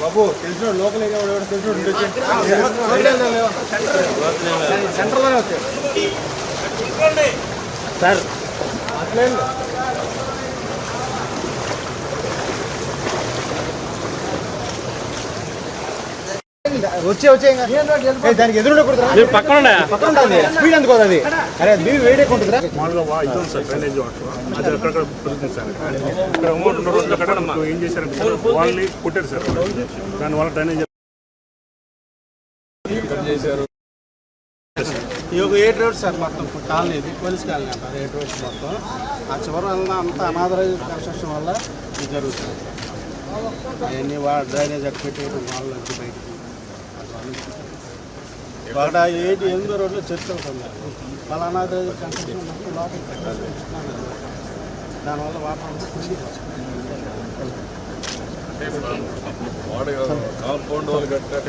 బాబు తెలిసిన local area తెలిసిన సెంటర్లోనే వచ్చాడు సార్ అట్లేదు వచ్చే వచ్చే దానికి కుడుతురా పక్కన పక్కన ఉంటుంది స్పీడ్ ఎందుకు అది. అరే బీవీ వేడే కొంటుందిరా మామూలుగా వా ఇది ఉంది సార్ డ్రైనేజ్ వాటర్. అది అక్కడక్కడ సార్. ఇక్కడ అమౌంట్ ఉన్న రోజులు అక్కడ మనకు ఏం చేశారంటే సార్ వాళ్ళని కొట్టారు సార్. దానివల్ల డ్రైనేజ్ ఈ ఒక ఎయిట్ రోడ్స్ సార్ మొత్తం కాలనీ ఇది పోలీస్ కాలనీ అంటారు ఎయిట్ రోడ్స్ మొత్తం. ఆ చివరి వల్ల అంతా అనాథరైజ్ కన్స్ట్రక్షన్ వల్ల ఇది జరుగుతుంది. అవన్నీ వా డ్రైనేజ్ అటు పెట్టేయడం వాళ్ళ బయటికి ఒకట ఎయిట్ ఎనిమిదో రోడ్లో చర్చ్ అవుతుంది వాళ్ళ అనాథరైజ్ కన్స్ట్రక్షన్ మొత్తం లోపలికి పెట్టేసి దానివల్ల వాటర్ అంతా కాంపౌండ్ వాళ్ళు కట్టాక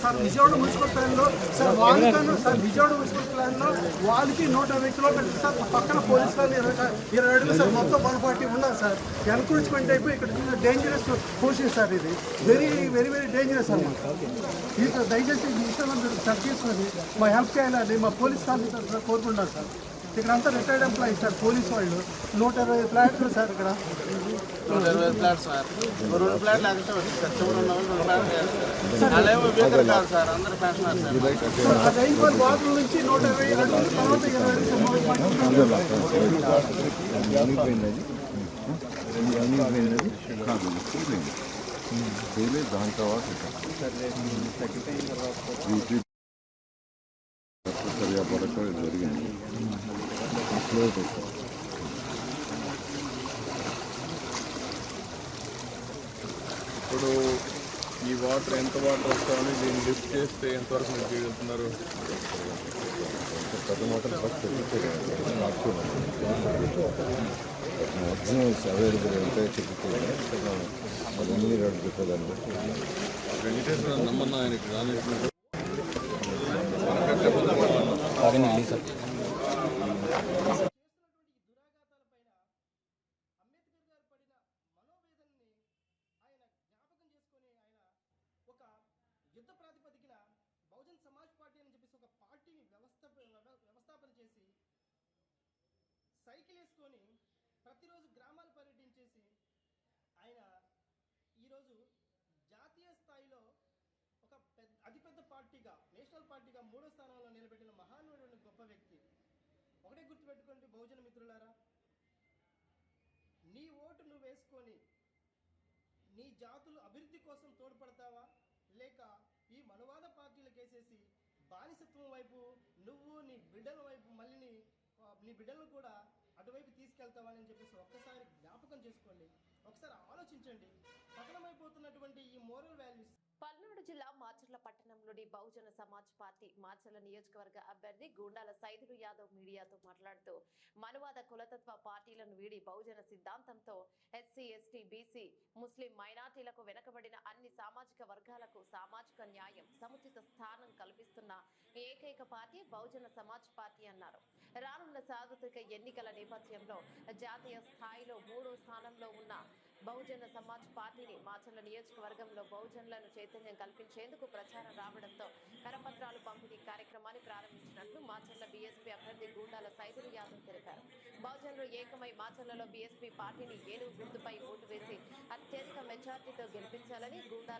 సార్ విజయవాడ మున్సిపల్ ప్లాన్లో సార్ వాళ్ళకన్నా సార్ విజయవాడ మున్సిపల్ ప్లాన్లో వాళ్ళకి నూట యాభై కిలోమీటర్లు సార్ పక్కన పోలీస్ వాళ్ళు ఇరవై ఇరవై అడుగులు సార్ మొత్తం వన్ ఫార్టీ ఉన్నారు సార్. ఎన్క్రోచ్మెంట్ అయిపోయి ఇక్కడ డేంజరస్ పోషన్ సార్ ఇది. వెరీ వెరీ వెరీ డేంజరస్ అన్నమాట. సార్ దయచేసి ఈ విషయంలో మీరు సార్ తీసుకొని మా హెల్ప్ చేయాలని మా పోలీస్ కాలనీ తరఫున సార్. ఇక్కడ అంతా రిటైర్డ్ ఎంప్లాయీ సార్ పోలీస్ వాళ్ళు. నూట ఇరవై ఫ్లాట్లు సార్ ఇక్కడ. నూట ఇరవై ఫ్లాట్ సార్. రెండు ఫ్లాట్లు ఎక్స్ట్రా వచ్చి సార్. చివరి ఉన్న వాళ్ళు రెండు ఫ్లాట్లు వేస్తారు. వాళ్ళేమో వీకర్ కాదు సార్. అందరు పెన్షనర్ సార్. ఆ రైన్ ఫాల్ వాటర్ నుంచి నూట ఇరవై అడుగులు తర్వాత ఇరవై అడుగులు దాని తర్వాత సరిగా జరిగింది ఇప్పుడు ఈ వాటర్ ఎంత వాటర్ వస్తామని దీన్ని లిఫ్ట్ చేస్తే ఎంతవరకు మీరు చేయగలుగుతున్నారు? పెద్ద వాటర్ ఫస్ట్ మ్యాక్సిమం అవైలబుల్ ఉంటే చెప్తే అవన్నీ అడుగుతుందండి వెంకటేశ్వర నమ్మన్న ఆయనకి రాలేదు యుద్ధ ప్రాతిపదికన బహుజన్ సమాజ్ పార్టీ అని చెప్పేసి ఒక పార్టీని వ్యవస్థ వ్యవస్థాపన చేసి సైకిల్ వేసుకొని ప్రతిరోజు గ్రామాలు పర్యటించేసి ఆయన ఈరోజు జాతీయ స్థాయిలో ఒక పెద్ద అతిపెద్ద పార్టీగా నేషనల్ పార్టీగా మూడో స్థానంలో నిలబెట్టిన మహానుడు గొప్ప వ్యక్తి. బహుజన మిత్రులారా నీ ఓటు నువ్వు వేసుకొని నీ జాతులు అభివృద్ధి కోసం తోడ్పడతావా? లేక ఈ మనువాద పార్టీలకు వేసేసి బానిసత్వం వైపు నువ్వు నీ బిడ్డల వైపు మళ్ళీ నీ బిడ్డలను కూడా అటువైపు తీసుకెళ్తావని చెప్పేసి ఒక్కసారి జ్ఞాపకం చేసుకోండి. ఒకసారి ఆలోచించండి. పతనమైపోతున్నటువంటి ఈ మోరల్ వాల్యూస్ పల్నాడు జిల్లా మాచర్ల పట్టణంలోని బహుజన సమాజ్ పార్టీ మాచర్ల నియోజకవర్గ అభ్యర్థి గూండాల సైదులు యాదవ్ మీడియాతో మాట్లాడుతూ మనువాద కులతత్వ పార్టీలను వీడి బహుజన సిద్ధాంతంతో ఎస్సీ ఎస్టీ బీసీ ముస్లిం మైనార్టీలకు వెనకబడిన అన్ని సామాజిక వర్గాలకు సామాజిక న్యాయం సముచిత స్థానం కల్పిస్తున్న ఏకైక పార్టీ బహుజన సమాజ్ పార్టీ అన్నారు. రానున్న సార్వత్రిక ఎన్నికల నేపథ్యంలో జాతీయ స్థాయిలో మూడో స్థానంలో ఉన్న బహుజన సమాజ్ పార్టీని మాచర్ల నియోజకవర్గంలో బహుజనులను చైతన్యం కల్పించేందుకు ప్రచారం రావడంతో కరపత్రాలు పంపిణీ కార్యక్రమాన్ని ప్రారంభించినట్లు మాచర్ల బీఎస్పీ అభ్యర్థి గూండాల సైదులు యాదవ్ తెలిపారు. బహుజనులు ఏకమై మాచర్లలో బీఎస్పీ పార్టీని ఏనుగు గుర్తుపై ఓటు వేసి అత్యధిక మెజార్టీతో గెలిపించాలని గూండాల